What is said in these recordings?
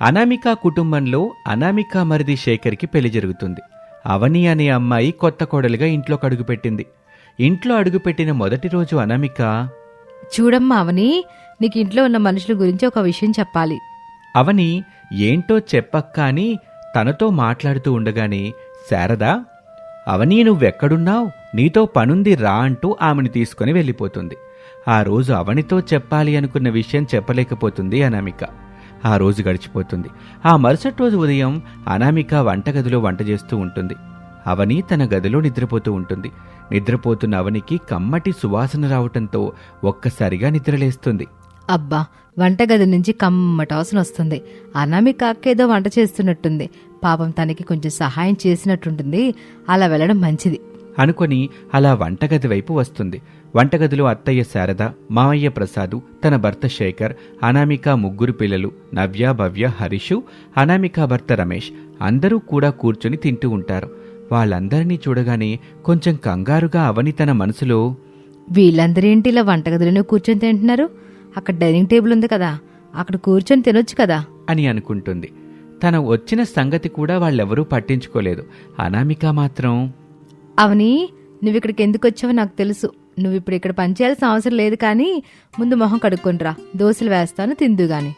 అనామిక కుటుంబంలో అనామిక మరిది శేఖర్కి పెళ్ళి జరుగుతుంది. అవని అనే అమ్మాయి కొత్త కోడలుగా ఇంట్లోకి అడుగుపెట్టింది. ఇంట్లో అడుగుపెట్టిన మొదటి రోజు అనామిక చూడమ్మా అవని నీకు ఇంట్లో ఉన్న మనుషుల గురించి ఒక విషయం చెప్పాలి. అవని ఏంటో చెప్పక్క అని తనతో మాట్లాడుతూ ఉండగానే శారదా అవని నువ్వెక్కడున్నావు? నీతో పనుంది రా అంటూ ఆమెను తీసుకుని వెళ్ళిపోతుంది. ఆ రోజు అవనితో చెప్పాలి అనుకున్న విషయం చెప్పలేకపోతుంది అనామిక. ఆ రోజు గడిచిపోతుంది. ఆ మరుసటి రోజు ఉదయం అనామిక వంటగదిలో వంట చేస్తూ ఉంటుంది. అవని తన గదిలో నిద్రపోతూ ఉంటుంది. నిద్రపోతున్న అవనికి కమ్మటి సువాసన రావటంతో ఒక్కసారిగా నిద్రలేస్తుంది. అబ్బా వంటగది నుంచి కమ్మట వాసన వస్తుంది. అనామిక అక్క ఏదో వంట చేస్తున్నట్టుంది. పాపం తనకి కొంచెం సహాయం చేసినట్టుంటుంది. అలా వెళ్ళడం మంచిది. అనుకొని అలా వంటగది వైపు వస్తుంది. వంటగదిలో అత్తయ్య శారద మామయ్య ప్రసాదు తన భర్త శేఖర్ అనామిక ముగ్గురు పిల్లలు నవ్య భవ్య హరీషు అనామిక భర్త రమేష్ అందరూ కూడా కూర్చొని తింటూ ఉంటారు. వాళ్ళందరినీ చూడగానే కొంచెం కంగారుగా అవని తన మనసులో వీళ్ళందరేంటి ఇలా వంటగదిలోనే కూర్చొని తింటున్నారు? అక్కడ డైనింగ్ టేబుల్ ఉంది కదా అక్కడ కూర్చొని తినొచ్చు కదా? అని అనుకుంటుంది. తన వచ్చిన సంగతి కూడా వాళ్ళెవరూ పట్టించుకోలేదు. అనామిక మాత్రం అవని నువ్వు ఇక్కడికి ఎందుకు వచ్చావో నాకు తెలుసు. నువ్వు ఇప్పుడు ఇక్కడ పనిచేయాల్సిన అవసరం లేదు కానీ ముందు మొహం కడుక్కొనిరా. దోశలు వేస్తాను తిందు గాని.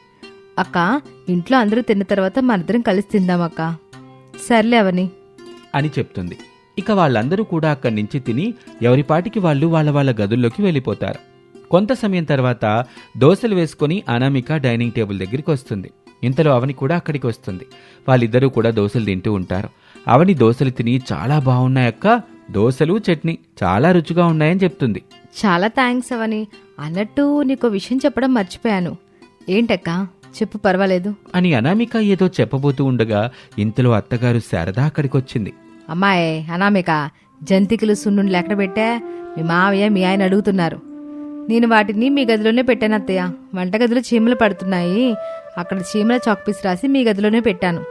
అక్క ఇంట్లో అందరూ తిన్న తర్వాత మనిద్దరం కలిసి తిందామక్క సర్లే అవని. అని చెప్తుంది. ఇక వాళ్ళందరూ కూడా అక్కడి నుంచి తిని ఎవరిపాటికి వాళ్ళు వాళ్ళ వాళ్ళ గదుల్లోకి వెళ్ళిపోతారు. కొంత సమయం తర్వాత దోశలు వేసుకొని అనామిక డైనింగ్ టేబుల్ దగ్గరికి వస్తుంది. ఇంతలో అవని కూడా అక్కడికి వస్తుంది. వాళ్ళిద్దరూ కూడా దోశలు తింటూ ఉంటారు. అవని దోశలు తిని చాలా బాగున్నాయక్క దోశలు చట్నీ చాలా రుచిగా ఉన్నాయని చెప్తుంది. చాలా థ్యాంక్స్ అవని. అన్నట్టు నీకు విషయం చెప్పడం మర్చిపోయాను. ఏంటక్క? చెప్పు పర్వాలేదు. అని అనామిక ఏదో చెప్పబోతూ ఉండగా ఇంతలో అత్తగారు శారద అక్కడికొచ్చింది. అమ్మాయి అనామిక జంతికలు సున్నుండ్లు ఎక్కడ పెట్టా? మీ మావయ్య మీ ఆయన అడుగుతున్నారు. నేను వాటిని మీ గదిలోనే పెట్టాను అత్తయ్య. వంటగదిలో చీమలు పడుతున్నాయి. అక్కడ చీమల చాక్పీస్ రాసి మీ గదిలోనే పెట్టాను.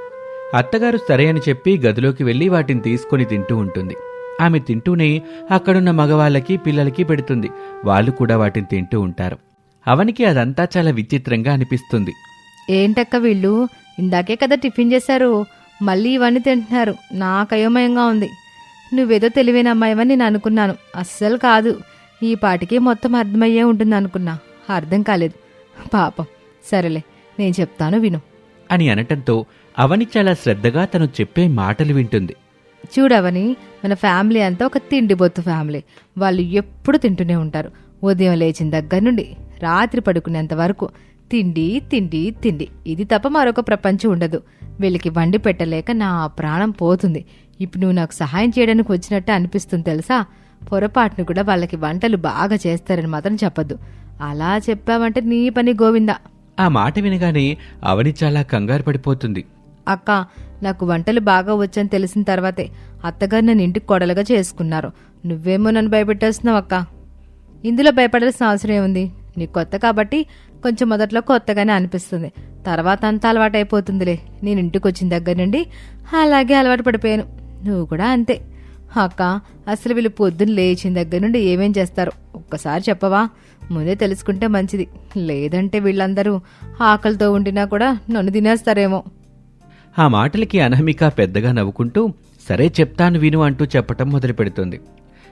అత్తగారు సరే అని చెప్పి గదిలోకి వెళ్ళి వాటిని తీసుకొని తింటూ ఉంటుంది. ఆమె తింటూనే అక్కడున్న మగవాళ్ళకి పిల్లలకి పెడుతుంది. వాళ్ళు కూడా వాటిని తింటూ ఉంటారు. అవనికి అదంతా చాలా విచిత్రంగా అనిపిస్తుంది. ఏంటక్క వీళ్ళు? ఇందాకే కదా టిఫిన్ చేశారు. మళ్ళీ ఇవన్నీ తింటున్నారు. నాకు అయోమయంగా ఉంది. నువ్వేదో తెలివైన అమ్మాయివని నేను అనుకున్నాను. అస్సలు కాదు. ఈ పాటికి మొత్తం అర్థమయ్యే ఉంటుంది అనుకున్నా. అర్థం కాలేదు. పాపం. సరేలే నేను చెప్తాను విను. అని అనటంతో అవని చాలా శ్రద్ధగా తను చెప్పే మాటలు వింటుంది. చూడవని మన ఫ్యామిలీ అంతా ఒక తిండిబొత్తు ఫ్యామిలీ. వాళ్ళు ఎప్పుడు తింటూనే ఉంటారు. ఉదయం లేచిన దగ్గర నుండి రాత్రి పడుకునేంత వరకు తిండి తిండి తిండి. ఇది తప్ప మరొక ప్రపంచం ఉండదు. వీళ్ళకి వండి పెట్టలేక నా ప్రాణం పోతుంది. ఇప్పుడు నువ్వు నాకు సహాయం చేయడానికి వచ్చినట్టు అనిపిస్తుంది తెలుసా? పొరపాటును కూడా వాళ్ళకి వంటలు బాగా చేస్తారని మాత్రం చెప్పద్దు. అలా చెప్పావంటే నీ పని గోవిందా? ఆ మాట వినగానే అవని చాలా కంగారు పడిపోతుంది. అక్క నాకు వంటలు బాగా వచ్చని తెలిసిన తర్వాతే అత్తగారు నన్ను ఇంటికి కొడలుగా చేసుకున్నారు. నువ్వేమో నన్ను భయపెట్టేస్తున్నావు అక్క. ఇందులో భయపడాల్సిన అవసరం ఏముంది? నీ కొత్త కాబట్టి కొంచెం మొదట్లో కొత్తగానే అనిపిస్తుంది. తర్వాత అంతా అలవాటు అయిపోతుందిలే నేను ఇంటికి వచ్చిన దగ్గర నుండి అలాగే అలవాటు పడిపోయాను. నువ్వు కూడా అంతే. అక్క అసలు వీళ్ళు పొద్దున్న లేచిన దగ్గర నుండి ఏమేం చేస్తారు? ఒక్కసారి చెప్పవా? ముందే తెలుసుకుంటే మంచిది. లేదంటే వీళ్ళందరూ ఆకలితో ఉండినా కూడా నన్ను తినేస్తారేమో. ఆ మాటలకి అనహమిక పెద్దగా నవ్వుకుంటూ సరే చెప్తాను విను అంటూ చెప్పటం మొదలు పెడుతుంది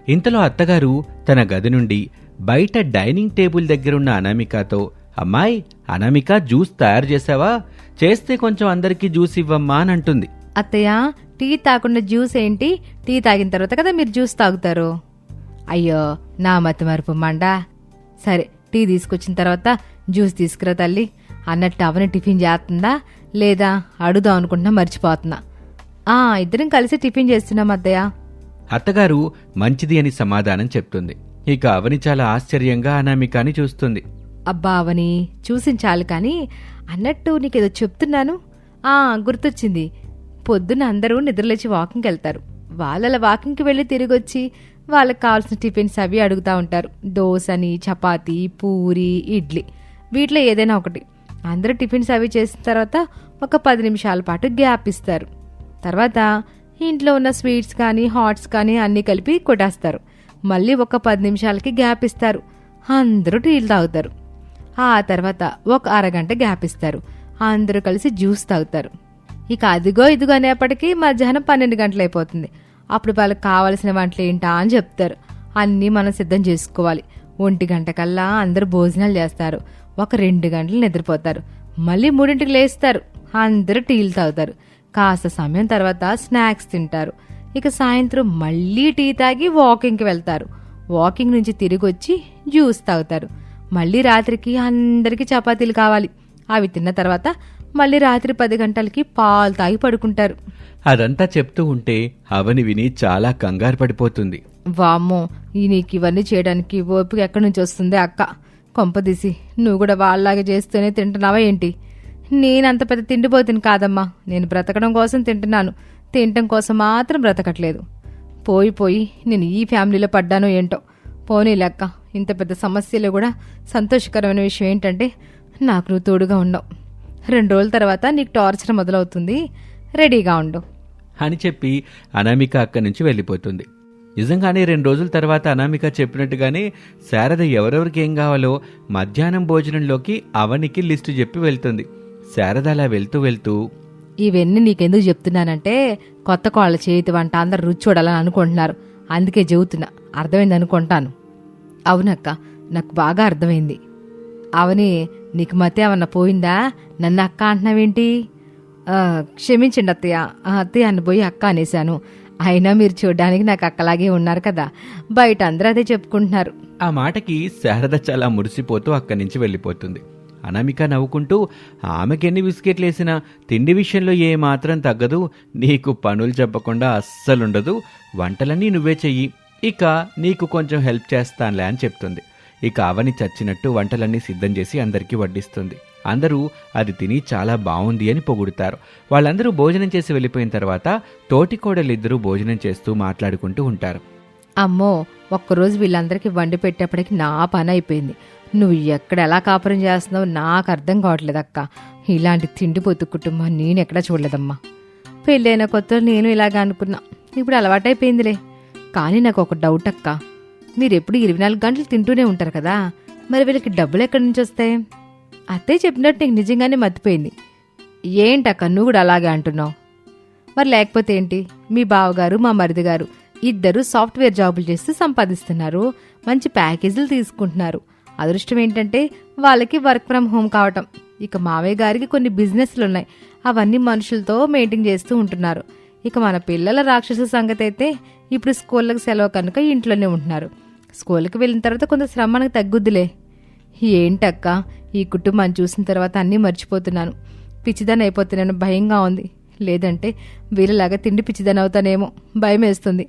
ఇంతలో అత్తగారు తన గది నుండి బయట డైనింగ్ టేబుల్ దగ్గరున్న అనామికతో అమ్మాయి అనామిక జ్యూస్ తయారు చేసావా చేస్తే కొంచెం అందరికీ జ్యూస్ ఇవ్వమ్మా అని అంటుంది. అత్తయ్య టీ తాకుండా జ్యూస్ ఏంటి? టీ తాగిన తర్వాత కదా మీరు జ్యూస్ తాగుతారు. అయ్యో నా మతి మరుపు మండా. సరే టీ తీసుకొచ్చిన తర్వాత జ్యూస్ తీసుకురా తల్లి. అన్నట్టు అవని టిఫిన్ చేస్తుందా? లేదా అడుగుదాం అనుకుంటున్నా మర్చిపోతున్నా. ఆ ఇద్దరం కలిసి టిఫిన్ చేస్తున్నాం అత్తయ్య. అత్తగారు మంచిది అని సమాధానం చెప్తుంది. ఇక అవని చాలా ఆశ్చర్యంగా అనామికాని చూస్తుంది. అబ్బా అవని చూసించాలి కానీ అన్నట్టు నీకేదో చెప్తున్నాను? ఆ గుర్తొచ్చింది. పొద్దున అందరూ నిద్రలేచి వాకింగ్కి వెళ్తారు. వాళ్ళ వాకింగ్కి వెళ్ళి తిరిగి వచ్చి వాళ్ళకి కావాల్సిన టిఫిన్స్ అవి అడుగుతూ ఉంటారు. దోశని చపాతీ పూరి ఇడ్లీ. వీటిలో ఏదైనా ఒకటి. అందరూ టిఫిన్స్ అవి చేసిన తర్వాత ఒక పది నిమిషాల పాటు గ్యాప్ ఇస్తారు. తర్వాత ఇంట్లో ఉన్న స్వీట్స్ కానీ హాట్స్ కానీ అన్నీ కలిపి కొట్టేస్తారు. మళ్ళీ ఒక పది నిమిషాలకి గ్యాప్ ఇస్తారు. అందరూ టీలు తాగుతారు. ఆ తర్వాత ఒక అరగంట గ్యాప్ ఇస్తారు. అందరూ కలిసి జ్యూస్ తాగుతారు. ఇక అదిగో ఇదిగో అనేప్పటికీ మధ్యాహ్నం పన్నెండు గంటలు అయిపోతుంది. అప్పుడు వాళ్ళకి కావాల్సిన వంటలు ఏంటా అని చెప్తారు. అన్నీ మనం సిద్ధం చేసుకోవాలి. ఒంటి గంట కల్లా అందరూ భోజనాలు చేస్తారు. ఒక రెండు గంటలు నిద్రపోతారు. మళ్ళీ మూడింటికి లేస్తారు. అందరూ టీలు తాగుతారు. కాస్త సమయం తర్వాత స్నాక్స్ తింటారు. ఇక సాయంత్రం మళ్ళీ టీ తాగి వాకింగ్కి వెళ్తారు. వాకింగ్ నుంచి తిరిగి వచ్చి జ్యూస్ తాగుతారు. మళ్ళీ రాత్రికి అందరికీ చపాతీలు కావాలి. అవి తిన్న తర్వాత మళ్ళీ రాత్రి పది గంటలకి పాలు తాగి పడుకుంటారు. అదంతా చెప్తూ ఉంటే అవని విని చాలా కంగారు పడిపోతుంది. వామ్మో ఈ నీకు ఇవన్నీ చేయడానికి ఓపిక ఎక్కడి నుంచి వస్తుంది అక్క? కొంపదీసి నువ్వు కూడా వాళ్ళలాగా చేస్తూనే తింటున్నావా ఏంటి? నేనంత పెద్ద తిండిపోతుంది కాదమ్మా. నేను బ్రతకడం కోసం తింటున్నాను. తినటం కోసం మాత్రం బ్రతకట్లేదు. పోయి పోయి నేను ఈ ఫ్యామిలీలో పడ్డానో ఏంటో. పోనీ లెక్క. ఇంత పెద్ద సమస్యలో కూడా సంతోషకరమైన విషయం ఏంటంటే నాకు నువ్వు తోడుగా ఉండవు రెండు రోజుల తర్వాత నీకు టార్చర్ మొదలవుతుంది. రెడీగా ఉండు. అని చెప్పి అనామిక అక్కడి నుంచి వెళ్ళిపోతుంది. నిజంగానే రెండు రోజుల తర్వాత అనామిక చెప్పినట్టుగానే శారద ఎవరెవరికి ఏం కావాలో మధ్యాహ్నం భోజనంలోకి అవనికి లిస్టు చెప్పి వెళ్తుంది. శారద అలా వెళ్తూ వెళ్తూ ఇవన్నీ నీకెందుకు చెప్తున్నానంటే కొత్త కోళ్ళ చేతి వంట అందరు రుచి చూడాలని అనుకుంటున్నారు. అందుకే చెబుతున్నా అర్థమైంది అనుకుంటాను. అవునక్క నాకు బాగా అర్థమైంది. అవని నీకు మతి ఏమన్నా పోయిందా? నన్ను అక్క అంటున్నావేంటి? క్షమించండి అత్తయ్య అత్తయ్య అని పోయి అక్క అనేశాను. అయినా మీరు చూడడానికి నాకు అక్కలాగే ఉన్నారు కదా. బయట అందరూ అదే చెప్పుకుంటున్నారు. ఆ మాటకి శారద చాలా మురిసిపోతూ అక్కడి నుంచి వెళ్ళిపోతుంది. అనామిక నవ్వుకుంటూ ఆమెకెన్ని బిస్కెట్లు వేసినా తిండి విషయంలో ఏమాత్రం తగ్గదు. నీకు పనులు చెప్పకుండా అస్సలుండదు. వంటలన్నీ నువ్వే చెయ్యి. ఇక నీకు కొంచెం హెల్ప్ చేస్తానులే అని చెప్తుంది. ఇక అవని చచ్చినట్టు వంటలన్నీ సిద్ధం చేసి అందరికీ వడ్డిస్తుంది. అందరూ అది తిని చాలా బాగుంది అని పొగుడుతారు. వాళ్ళందరూ భోజనం చేసి వెళ్ళిపోయిన తర్వాత తోటికోడలిద్దరూ భోజనం చేస్తూ మాట్లాడుకుంటూ ఉంటారు. అమ్మో ఒక్కరోజు వీళ్ళందరికీ వండి పెట్టేప్పటికి నా పని అయిపోయింది. నువ్వు ఎక్కడ ఎలా కాపురం చేస్తున్నావు నాకు అర్థం కావట్లేదు అక్క. ఇలాంటి తిండిపోతు కుటుంబం నేను ఎక్కడ చూడలేదమ్మా. పెళ్ళైన కొత్తలో నేను ఇలాగ అనుకున్నా. ఇప్పుడు అలవాటైపోయిందిలే. కానీ నాకు ఒక డౌట్ అక్క. మీరు ఎప్పుడు ఇరవై నాలుగు గంటలు తింటూనే ఉంటారు కదా. మరి వీళ్ళకి డబ్బులు ఎక్కడి నుంచి వస్తాయి? అత్తే చెప్పినట్టు నీకు నిజంగానే మర్చిపోయింది. ఏంటక్క నువ్వు కూడా అలాగే అంటున్నావు? మరి లేకపోతే ఏంటి? మీ బావగారు మా మరిది గారు ఇద్దరు సాఫ్ట్వేర్ జాబులు చేస్తూ సంపాదిస్తున్నారు. మంచి ప్యాకేజీలు తీసుకుంటున్నారు. అదృష్టం ఏంటంటే వాళ్ళకి వర్క్ ఫ్రమ్ హోమ్ కావటం. ఇక మావయ్య గారికి కొన్ని బిజినెస్లు ఉన్నాయి అవన్నీ మనుషులతో మెయింటైన్ చేస్తూ ఉంటున్నారు. ఇక మన పిల్లల రాక్షస సంగతి అయితే ఇప్పుడు స్కూళ్ళకి సెలవు కనుక ఇంట్లోనే ఉంటున్నారు. స్కూల్కి వెళ్ళిన తర్వాత కొంత శ్రమ మనకు తగ్గుద్దిలే. ఏంటక్క? ఈ కుటుంబాన్ని చూసిన తర్వాత అన్నీ మర్చిపోతున్నాను. పిచ్చిదాన్ని అయిపోతున్నాను భయంగా ఉంది. లేదంటే వీళ్ళలాగా తిండి పిచ్చిదాని అవుతానేమో భయం వేస్తుంది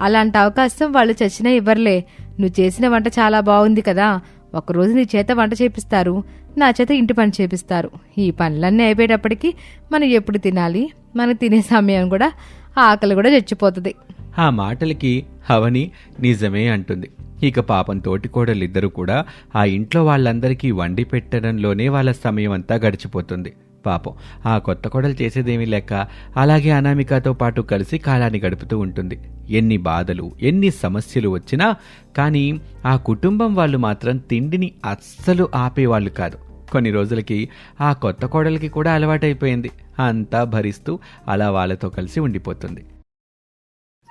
అలాంటి అవకాశం వాళ్ళు చచ్చినా ఇవ్వర్లే. నువ్వు చేసిన వంట చాలా బాగుంది కదా. ఒకరోజు నీ చేత వంట చేపిస్తారు. నా చేత ఇంటి పని చేపిస్తారు. ఈ పనులన్నీ అయిపోయేటప్పటికి మనం ఎప్పుడు తినాలి? మనం తినే సమయం కూడా ఆకలి కూడా చచ్చిపోతుంది. ఆ మాటలకి అవని నిజమే అంటుంది. ఇక పాపం తోటికోడలిద్దరూ కూడా ఆ ఇంట్లో వాళ్ళందరికీ వండి పెట్టడంలోనే వాళ్ళ సమయం అంతా గడిచిపోతుంది. పాపం ఆ కొత్త కోడలు చేసేదేమీ లేక అలాగే అనామికతో పాటు కలిసి కాలాన్ని గడుపుతూ ఉంటుంది. ఎన్ని బాధలు ఎన్ని సమస్యలు వచ్చినా కానీ ఆ కుటుంబం వాళ్ళు మాత్రం తిండిని అస్సలు ఆపేవాళ్ళు కాదు. కొన్ని రోజులకి ఆ కొత్త కోడలికి కూడా అలవాటైపోయింది. అంతా భరిస్తూ అలా వాళ్ళతో కలిసి ఉండిపోతుంది.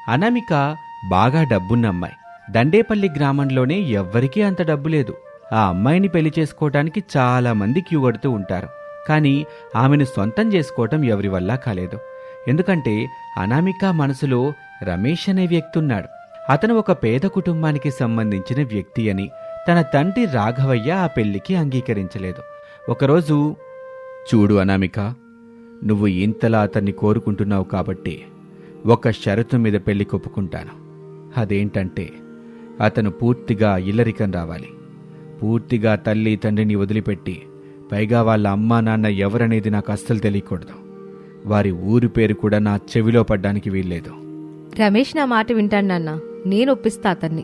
అనామిక బాగా డబ్బున్న అమ్మాయి దండేపల్లి గ్రామంలోనే ఎవ్వరికీ అంత డబ్బు లేదు. ఆ అమ్మాయిని పెళ్ళి చేసుకోవటానికి చాలా మంది క్యూ కడుతూ ఉంటారు. కానీ ఆమెను సొంతం చేసుకోవటం ఎవరి వల్ల కాలేదు. ఎందుకంటే అనామిక మనసులో రమేష్ అనే వ్యక్తి ఉన్నాడు అతను ఒక పేద కుటుంబానికి సంబంధించిన వ్యక్తి అని తన తండ్రి రాఘవయ్య ఆ పెళ్ళికి అంగీకరించలేదు. ఒకరోజు చూడు అనామిక నువ్వు ఇంతలా అతన్ని కోరుకుంటున్నావు కాబట్టి ఒక షరతు మీద పెళ్ళి కొప్పుకుంటాను. అదేంటంటే అతను పూర్తిగా ఇల్లరికం రావాలి. పూర్తిగా తల్లి తండ్రిని వదిలిపెట్టి పైగా వాళ్ళ అమ్మా నాన్న ఎవరనేది నాకు అస్సలు తెలియకూడదు. వారి ఊరి పేరు కూడా నా చెవిలో పడ్డానికి వీల్లేదు. రమేష్ నా మాట వింటాను నాన్న. నేను ఒప్పిస్తా అతన్ని.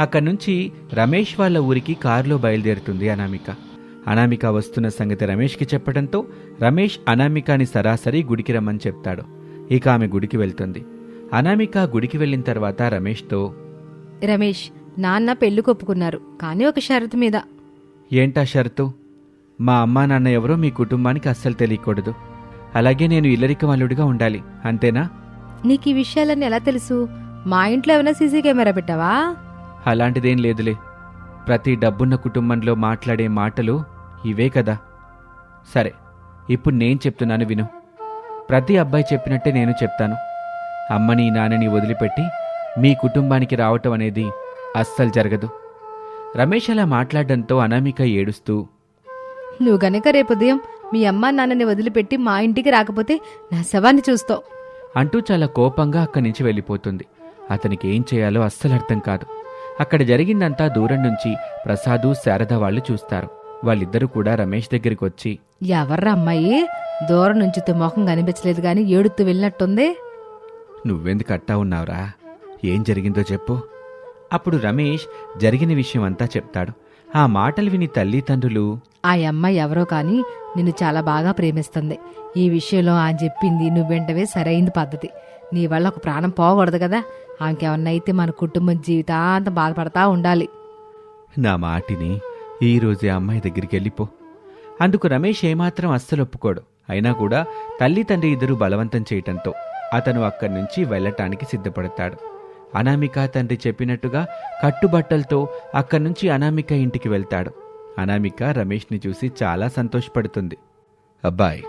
అక్కడి నుంచి రమేష్ వాళ్ళ ఊరికి కారులో బయలుదేరుతుంది అనామిక. అనామిక వస్తున్న సంగతి రమేష్కి చెప్పడంతో రమేష్ అనామికాని సరాసరి గుడికి రమ్మని చెప్తాడు. ఇక ఆమె గుడికి వెళ్తుంది. అనామిక గుడికి వెళ్ళిన తర్వాత రమేష్తో రమేష్ నాన్న పెళ్ళి కొప్పుకున్నారు కానీ ఒక షరతు మీద. ఏంటా షరతు? మా అమ్మా నాన్న ఎవరో మీ కుటుంబానికి అస్సలు తెలియకూడదు. అలాగే నేను ఇల్లరిక అల్లుడిగా ఉండాలి అంతేనా? నీకు ఈ విషయాలన్నీ ఎలా తెలుసు? మా ఇంట్లో ఏమైనా సీసీ కెమెరా పెట్టావా? అలాంటిదేం లేదులే. ప్రతి డబ్బున్న కుటుంబంలో మాట్లాడే మాటలు ఇవే కదా. సరే ఇప్పుడు నేను చెప్తున్నాను విను. ప్రతి అబ్బాయి చెప్పినట్టే నేను చెప్తాను. అమ్మని నాన్నని వదిలిపెట్టి మీ కుటుంబానికి రావటం అనేది అస్సలు జరగదు. రమేష్ అలా మాట్లాడడంతో అనామిక ఏడుస్తూ నువ్వు గనక రేపు ఉదయం మీ అమ్మ నాన్నని వదిలిపెట్టి మా ఇంటికి రాకపోతే నా శవాన్ని చూస్తావు. అంటూ చాలా కోపంగా అక్కడి నుంచి వెళ్ళిపోతుంది. అతనికి ఏం చేయాలో అస్సలు అర్థం కాదు. అక్కడ జరిగిందంతా దూరం నుంచి ప్రసాదు శారద వాళ్ళు చూస్తారు. వాళ్ళిద్దరూ కూడా రమేష్ దగ్గరికి వచ్చి ఎవర్రా అమ్మాయి? దూరం నుంచి మొహం కనిపించలేదు గాని ఏడుతూ వెళ్ళినట్టుంది. నువ్వెందుకు అట్టా ఉన్నావురా? ఏం జరిగిందో చెప్పు. అప్పుడు రమేష్ జరిగిన విషయం అంతా చెప్తాడు. ఆ మాటలు విని తల్లిదండ్రులు ఆ అమ్మాయి ఎవరో కానీ నిన్ను చాలా బాగా ప్రేమిస్తుంది. ఈ విషయంలో ఆయన చెప్పింది నువ్వెంటవే సరైంది పద్ధతి. నీ వల్ల ఒక ప్రాణం పోకూడదు కదా. ఆమెకేమన్నా అయితే మన కుటుంబం జీవితాంతం బాధపడతా ఉండాలి. నా మాటిని ఈ రోజే అమ్మాయి దగ్గరికి వెళ్ళిపో. అందుకు రమేష్ ఏమాత్రం అస్సలు ఒప్పుకోడు. అయినా కూడా తల్లి తండ్రి ఇద్దరు బలవంతం చేయటంతో అతను అక్కడి నుంచి వెళ్ళటానికి సిద్ధపడతాడు. అనామిక తండ్రి చెప్పినట్టుగా కట్టుబట్టలతో అక్కడి నుంచి అనామిక ఇంటికి వెళ్తాడు. అనామిక రమేష్ని చూసి చాలా సంతోషపడుతుంది. అబ్బాయ్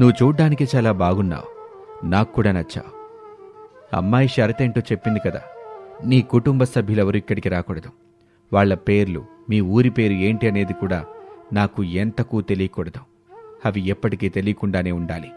నువ్వు చూడ్డానికి చాలా బాగున్నావు. నాకు కూడా నచ్చావు. అమ్మాయి షరతేంటో చెప్పింది కదా. నీ కుటుంబ సభ్యులెవరు ఇక్కడికి రాకూడదు. వాళ్ళ పేర్లు మీ ఊరి పేరు ఏంటి అనేది కూడా నాకు ఎంతకు తెలియకూడదు. అవి ఎప్పటికీ తెలియకుండానే ఉండాలి.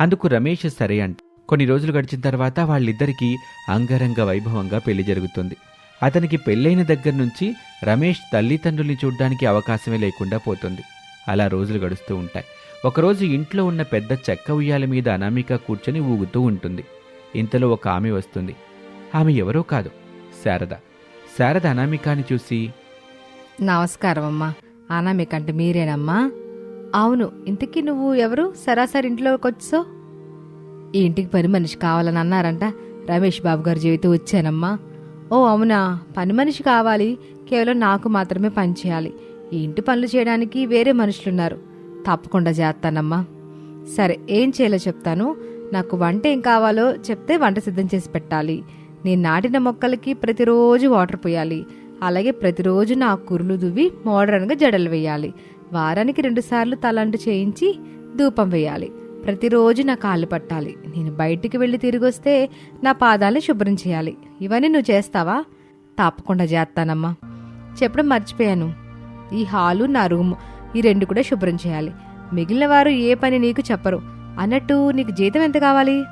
అందుకు రమేష్ సరే అంట. కొన్ని రోజులు గడిచిన తర్వాత వాళ్ళిద్దరికీ అంగరంగ వైభవంగా పెళ్ళి జరుగుతుంది. అతనికి పెళ్ళైన దగ్గర నుంచి రమేష్ తల్లిదండ్రుల్ని చూడ్డానికి అవకాశమే లేకుండా పోతుంది. అలా రోజులు గడుస్తూ ఉంటాయి. ఒకరోజు ఇంట్లో ఉన్న పెద్ద చెక్క ఉయ్యాల మీద అనామిక కూర్చొని ఊగుతూ ఉంటుంది. ఇంతలో ఒక ఆమె వస్తుంది. ఆమె ఎవరో కాదు. శారద. శారద అనామికాని చూసి నమస్కారం అమ్మా అనామికంటే మీరేనమ్మా. అవును ఇంతకీ నువ్వు ఎవరు? సరాసరి ఇంట్లోకి వచ్చావు ఈ ఇంటికి పని మనిషి కావాలని అన్నారంట రమేష్ బాబు గారి జీవితం వచ్చానమ్మా. ఓ అవునా? పని మనిషి కావాలి. కేవలం నాకు మాత్రమే పని చేయాలి. ఈ ఇంటి పనులు చేయడానికి వేరే మనుషులున్నారు. తప్పకుండా చేస్తానమ్మా. సరే ఏం చేయాలో చెప్తాను. నాకు వంట ఏం కావాలో చెప్తే వంట సిద్ధం చేసి పెట్టాలి. నేను నాటిన మొక్కలకి ప్రతిరోజు వాటర్ పోయాలి. అలాగే ప్రతిరోజు నా కురులు దువ్వి మోడర్న్గా జడలు వేయాలి. వారానికి రెండుసార్లు తలంటు చేయించి ధూపం వేయాలి. ప్రతిరోజు నా కాళ్ళు పట్టాలి. నేను బయటికి వెళ్ళి తిరిగి వస్తే నా పాదాలను శుభ్రం చేయాలి. ఇవన్నీ నువ్వు చేస్తావా? తప్పకుండా చేస్తానమ్మా. చెప్పడం మర్చిపోయాను. ఈ హాలు నా రూమ్ ఈ రెండు కూడా శుభ్రం చేయాలి. మిగిలిన వారు ఏ పని నీకు చెప్పరు. అన్నట్టు నీకు జీతం ఎంత కావాలి?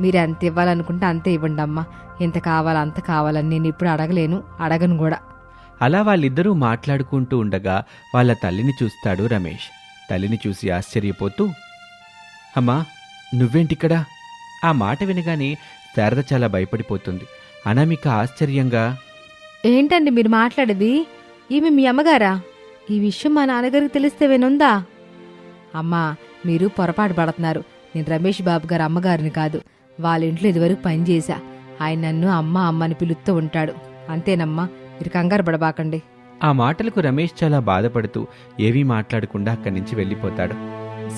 మీరు ఎంత ఇవ్వాలనుకుంటే అంతే ఇవ్వండి అమ్మా. ఎంత కావాలో అంత కావాలని నేను ఇప్పుడు అడగలేను అడగను కూడా. అలా వాళ్ళిద్దరూ మాట్లాడుకుంటూ ఉండగా వాళ్ళ తల్లిని చూస్తాడు రమేష్. తల్లిని చూసి ఆశ్చర్యపోతూ అమ్మా నువ్వేంటిక్కడా? ఆ మాట వినగానే శారద చాలా భయపడిపోతుంది. అనామిక ఆశ్చర్యంగా ఏంటండి మీరు మాట్లాడేది? ఈమె మీ అమ్మగారా? ఈ విషయం మా నాన్నగారికి తెలిస్తే వినుందా? అమ్మా మీరు పొరపాటు పడుతున్నారు. నేను రమేష్ బాబు గారు అమ్మగారిని కాదు. వాళ్ళ ఇంట్లో ఇదివరకు పనిచేశా ఆయన నన్ను అమ్మ అమ్మ అని పిలుస్తూ ఉంటాడు. అంతేనమ్మా మీరు కంగారు పడబాకండి. ఆ మాటలకు రమేష్ చాలా బాధపడుతూ ఏవీ మాట్లాడకుండా అక్కడి నుంచి వెళ్ళిపోతాడు.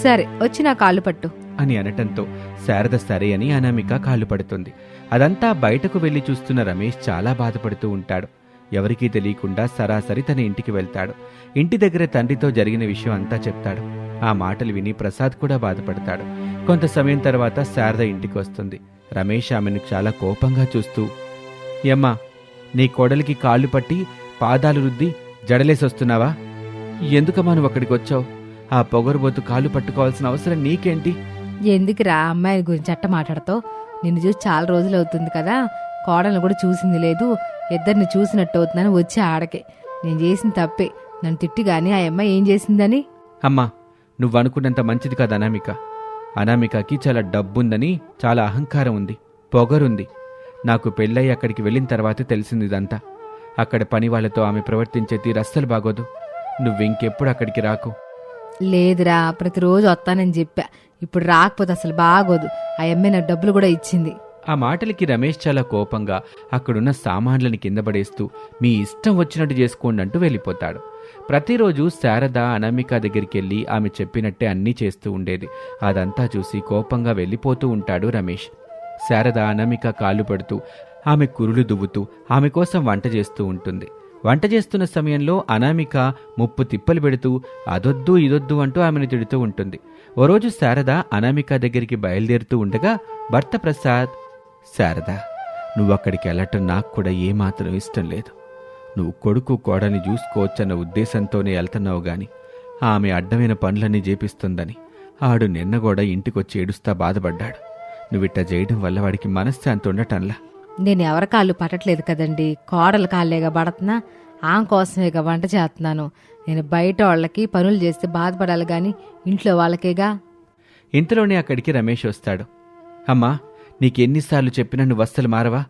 సరే వచ్చి నా కాళ్ళు పట్టు. అని అనటంతో శారద సరే అని అనామిక కాళ్ళు పడుతుంది. అదంతా బయటకు వెళ్ళి చూస్తున్న రమేష్ చాలా బాధపడుతూ ఉంటాడు. ఎవరికీ తెలియకుండా సరాసరి తన ఇంటికి వెళ్తాడు. ఇంటి దగ్గర తండ్రితో జరిగిన విషయం అంతా చెప్తాడు. ఆ మాటలు విని ప్రసాద్ కూడా బాధపడతాడు. కొంత సమయం తర్వాత శారద ఇంటికి వస్తుంది రమేష్ ఆమెను చాలా కోపంగా చూస్తూ యమ్మా నీ కోడలికి కాళ్ళు పట్టి పాదాలు రుద్ది జడలేసి వస్తున్నావా ఎందుకమ్మా నువ్వు అక్కడికి వచ్చావు ఆ పొగరుబోతు కాళ్ళు పట్టుకోవాల్సిన అవసరం నీకేంటి? ఎందుకురా అమ్మాయి గురించి అట్ట మాట్లాడతావు? నిన్ను చూసి చాలా రోజులు అవుతుంది కదా. కోడలను కూడా చూసింది లేదు. ఇద్దరిని చూసినట్టు అవుతుందని వచ్చి ఆడకే. నేను చేసిన తప్పే. నన్ను తిట్టి గాని ఆ అమ్మాయి ఏం చేసిందని? అమ్మా నువ్వు అనుకున్నంత మంచిది కాదు అనామిక. అనామికకి చాలా డబ్బుందని చాలా అహంకారం ఉంది పొగరుంది. నాకు పెళ్ళయి అక్కడికి వెళ్ళిన తర్వాతే తెలిసింది ఇదంతా. అక్కడ పని వాళ్ళతో ఆమె ప్రవర్తించే తీరు అస్సలు బాగోదు. నువ్వింకెప్పుడు అక్కడికి రాకు. లేదురా ప్రతిరోజు వస్తానని చెప్పా. ఇప్పుడు రాకపోతే అసలు బాగోదు. ఆ అమ్మాయి నాకు డబ్బులు కూడా ఇచ్చింది. ఆ మాటలకి రమేష్ చాలా కోపంగా అక్కడున్న సామాన్లని కింద పడేస్తూ మీ ఇష్టం వచ్చినట్టు చేసుకోండి అంటూ వెళ్ళిపోతాడు. ప్రతిరోజు శారద అనామిక దగ్గరికి వెళ్ళి ఆమె చెప్పినట్టే అన్నీ చేస్తూ ఉండేది. అదంతా చూసి కోపంగా వెళ్ళిపోతూ ఉంటాడు రమేష్. శారద అనామిక కాళ్ళు పడుతూ ఆమె కురులు దువ్వుతూ ఆమె కోసం వంట చేస్తూ ఉంటుంది. వంట చేస్తున్న సమయంలో అనామిక ముప్పు తిప్పలు పెడుతూ అదొద్దు ఇదొద్దు అంటూ ఆమెను తిడుతూ ఉంటుంది. ఓ రోజు శారద అనామిక దగ్గరికి బయలుదేరుతూ ఉండగా భర్త ప్రసాద్. శారద నువ్వు అక్కడికి వెళ్ళటం నాకు కూడా ఏమాత్రం ఇష్టం లేదు. నువ్వు కొడుకు కోడని చూసుకోవచ్చన్న ఉద్దేశంతోనే వెళ్తున్నావు గాని ఆమె అడ్డమైన పనులన్నీ చేపిస్తుందని ఆడు నిన్న కూడా ఇంటికొచ్చి ఏడుస్తా బాధపడ్డాడు. నువ్విట్ట చేయడం వల్ల వాడికి మనశ్శాంతి ఉండటంలా. నేను ఎవరి కాళ్ళు పట్టట్లేదు కదండి. కోడల కాళ్ళేగా పడుతున్నా ఆమె కోసమేగా వంట చేస్తున్నాను. నేను బయట వాళ్ళకి పనులు చేస్తే బాధపడాలి గాని ఇంట్లో వాళ్ళకేగా? ఇంతలోనే అక్కడికి రమేష్ వస్తాడు. అమ్మా నీకెన్నిసార్లు చెప్పినా నువ్వు అస్సలు మారవా?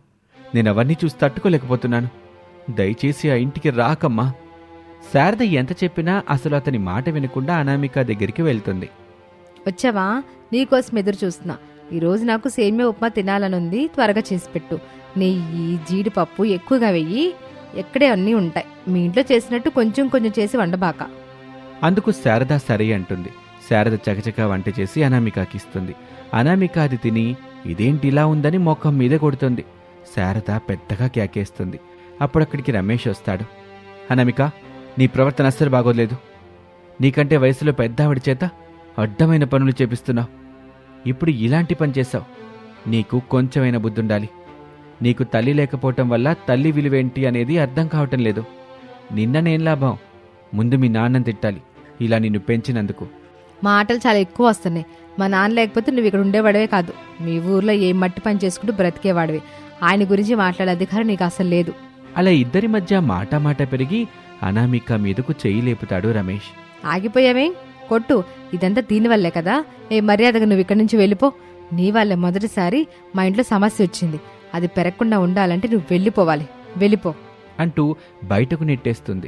నేను అవన్నీ చూసి తట్టుకోలేకపోతున్నాను. దయచేసి ఆ ఇంటికి రాకమ్మా. శారద ఎంత చెప్పినా అసలు అతని మాట వినకుండా అనామిక దగ్గరికి వెళ్తుంది. వచ్చావా? నీకోసం ఎదురు చూస్తున్నా. ఈరోజు నాకు సేమియా ఉప్మా తినాలనుంది త్వరగా చేసి పెట్టు. నెయ్యి జీడిపప్పు ఎక్కువగా వెయ్యి. ఎక్కడే అన్నీ ఉంటాయి. మీ ఇంట్లో చేసినట్టు కొంచెం కొంచెం చేసి వండబాక. అందుకు శారద సరే అంటుంది. శారద చకచకా వంట చేసి అనామికకి ఇస్తుంది. అనామిక అది తిని ఇదేంటి ఇలా ఉందని మొఖం మీద కొడుతుంది. శారద పెద్దగా కేకేస్తుంది అప్పుడక్కడికి రమేష్ వస్తాడు. అనమిక నీ ప్రవర్తన అస్సలు బాగోలేదు. నీకంటే వయసులో పెద్దావిడి చేత అడ్డమైన పనులు చేపిస్తున్నావు. ఇప్పుడు ఇలాంటి పని చేశావు. నీకు కొంచెమైన బుద్ధుండాలి. నీకు తల్లి లేకపోవటం వల్ల తల్లి విలువేంటి అనేది అర్థం కావటం లేదు. నిన్న నేను లాభం? ముందు మీ నాన్నని తిట్టాలి. ఇలా నిన్ను పెంచినందుకు. మాటలు చాలా ఎక్కువ వస్తున్నాయి. మా నాన్న లేకపోతే నువ్వు ఇక్కడ ఉండేవాడవే కాదు. మీ ఊర్లో ఏం మట్టి పని చేసుకుంటూ బ్రతికేవాడివి. ఆయన గురించి మాట్లాడే అధికారం నీకు అసలు లేదు. అలా ఇద్దరి మధ్య మాట మాట పెరిగి అనామిక మీదకు చెయ్యి లేపుతాడు రమేష్. ఆగిపోయావే? కొట్టు. ఇదంతా దీనివల్లే కదా. ఏ మర్యాదగా నువ్వు ఇక్కడి నుంచి వెళ్ళిపో. నీ వల్లే మొదటిసారి మా ఇంట్లో సమస్య వచ్చింది. అది పెరగకుండా ఉండాలంటే నువ్వు వెళ్ళిపోవాలి. వెళ్ళిపో. అంటూ బయటకు నెట్టేస్తుంది.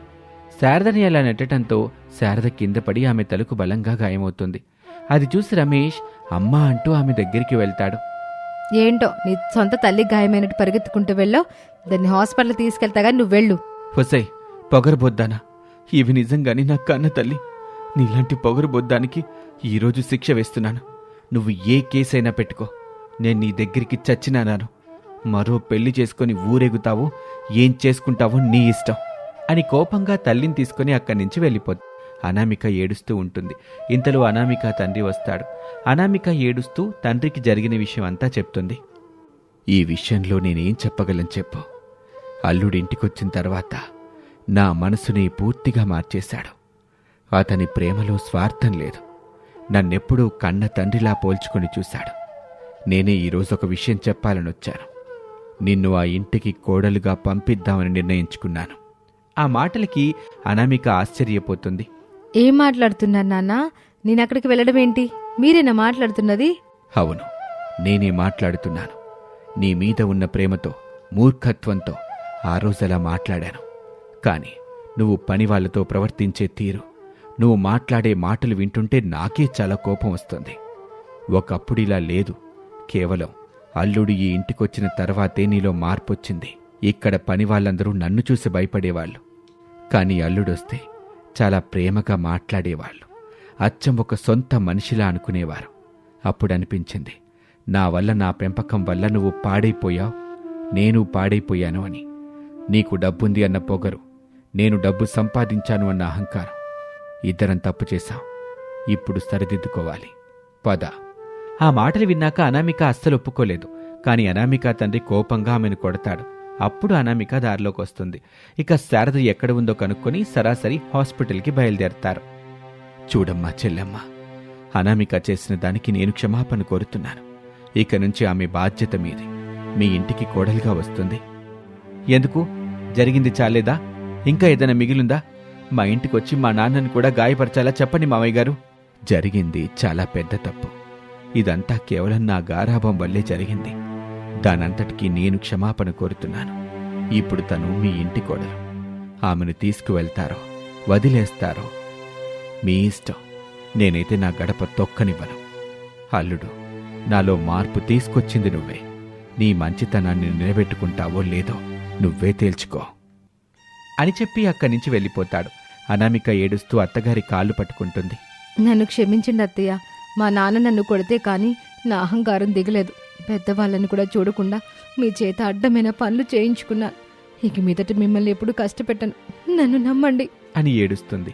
శారదని అలా నెట్టడంతో శారద కింద పడి ఆమె తలకు బలంగా గాయమవుతుంది. అది చూసి రమేష్ అమ్మా అంటూ ఆమె దగ్గరికి వెళ్తాడు. ఏంటో? నీ సొంత తల్లి గాయమైనట్టు పరిగెత్తుకుంటూ వెళ్ళో దాన్ని హాస్పిటల్ తీసుకెళ్తాగా నువ్వు వెళ్ళు. హుసై పొగరబొద్దానా? ఇవి నిజంగానే నా కన్న తల్లి. నీలాంటి పొగరబొద్దానికి ఈరోజు శిక్ష వేస్తున్నాను. నువ్వు ఏ కేసైనా పెట్టుకో. నేను నీ దగ్గరికి చచ్చినానాను మరో పెళ్ళి చేసుకొని ఊరేగుతావో ఏం చేసుకుంటావో నీ ఇష్టం అని కోపంగా తల్లిని తీసుకుని అక్కడి నుంచి వెళ్ళిపోద్ది. అనామిక ఏడుస్తూ ఉంటుంది. ఇంతలో అనామిక తండ్రి వస్తాడు. అనామిక ఏడుస్తూ తండ్రికి జరిగిన విషయం అంతా చెప్తుంది. ఈ విషయంలో నేనేం చెప్పగలను చెప్పు. అల్లుడింటికొచ్చిన తర్వాత నా మనసుని పూర్తిగా మార్చేశాడు. అతని ప్రేమలో స్వార్థం లేదు. నన్నెప్పుడూ కన్న తండ్రిలా పోల్చుకొని చూశాడు. నేనే ఈరోజు ఒక విషయం చెప్పాలని వచ్చాను. నిన్ను ఆ ఇంటికి కోడలుగా పంపిద్దామని నిర్ణయించుకున్నాను. ఆ మాటలకి అనామిక ఆశ్చర్యపోతుంది. ఏం మాట్లాడుతున్నారు నాన్న? నేను అక్కడికి వెళ్ళడం ఏంటి? మీరేనా మాట్లాడుతున్నది? అవును నేనే మాట్లాడుతున్నాను. నీ మీద ఉన్న ప్రేమతో మూర్ఖత్వంతో ఆ రోజలా మాట్లాడాను. కానీ నువ్వు పనివాళ్ళతో ప్రవర్తించే తీరు నువ్వు మాట్లాడే మాటలు వింటుంటే నాకే చాలా కోపం వస్తుంది. ఒకప్పుడు ఇలా లేదు. కేవలం అల్లుడు ఈ ఇంటికొచ్చిన తర్వాతే నీలో మార్పొచ్చింది. ఇక్కడ పనివాళ్ళందరూ నన్ను చూసి భయపడేవాళ్ళు. కానీ అల్లుడొస్తే చాలా ప్రేమగా మాట్లాడేవాళ్ళు. అచ్చం ఒక సొంత మనిషిలా అనుకునేవారు. అప్పుడు అనిపించింది నా వల్ల నా పెంపకం వల్ల నువ్వు పాడైపోయావు నేను పాడైపోయాను అని. నీకు డబ్బుంది అన్న పొగరు నేను డబ్బు సంపాదించాను అన్న అహంకారం. ఇద్దరం తప్పు చేశాం. ఇప్పుడు సరిదిద్దుకోవాలి. పద. ఆ మాటలు విన్నాక అనామిక అస్సలు ఒప్పుకోలేదు. కాని అనామిక తండ్రి కోపంగా ఆమెను కొడతాడు. అప్పుడు అనామిక దారిలోకి వస్తుంది. ఇక శారద ఎక్కడ ఉందో కనుక్కొని సరాసరి హాస్పిటల్కి బయలుదేరతారు. చూడమ్మా చెల్లెమ్మ అనామిక చేసిన దానికి నేను క్షమాపణ కోరుతున్నాను. ఇక నుంచి ఆమె బాధ్యత మీది. మీ ఇంటికి కోడలుగా వస్తుంది. ఎందుకు? జరిగింది చాలేదా? ఇంకా ఏదైనా మిగిలిందా? మా ఇంటికొచ్చి మా నాన్నని కూడా గాయపరచాలా చెప్పండి మామయ్య గారు. జరిగింది చాలా పెద్ద తప్పు. ఇదంతా కేవలం నా గారాభం వల్లే జరిగింది. దానంతటికీ నేను క్షమాపణ కోరుతున్నాను. ఇప్పుడు తను మీ ఇంటి కోడలు. ఆమెను తీసుకువెళ్తారో వదిలేస్తారో మీ ఇష్టం. నేనైతే నా గడప తొక్కనివ్వను. అల్లుడు నాలో మార్పు తీసుకొచ్చింది నువ్వే. నీ మంచితనాన్ని నిలబెట్టుకుంటావో లేదో నువ్వే తేల్చుకో. అని చెప్పి అక్కడి నుంచి వెళ్ళిపోతాడు. అనామిక ఏడుస్తూ అత్తగారి కాళ్ళు పట్టుకుంటుంది. నన్ను క్షమించండి అత్తయ్య. మా నాన్న నన్ను కొడితే కానీ నా అహంకారం దిగలేదు. పెద్దవాళ్ళని కూడా చూడకుండా మీ చేత అడ్డమైన పనులు చేయించుకున్నాను ఇక మీదట మిమ్మల్ని ఎప్పుడు కష్టపెట్టను. నన్ను నమ్మండి. అని ఏడుస్తుంది.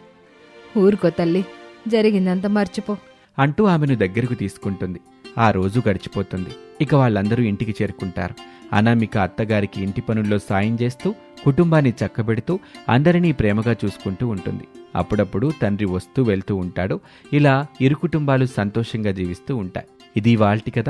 ఊరుకో తల్లి. జరిగిందంతా మర్చిపో. అంటూ ఆమెను దగ్గరకు తీసుకుంటుంది. ఆ రోజు గడిచిపోతుంది. ఇక వాళ్ళందరూ ఇంటికి చేరుకుంటారు. అనామిక అత్తగారికి ఇంటి పనుల్లో సాయం చేస్తూ కుటుంబాన్ని చక్కబెడుతూ అందరినీ ప్రేమగా చూసుకుంటూ ఉంటుంది. అప్పుడప్పుడు తండ్రి వస్తూ వెళ్తూ ఉంటాడు. ఇలా ఇరు కుటుంబాలు సంతోషంగా జీవిస్తూ ఉంటాయి. ఇది వాల్టి కథ.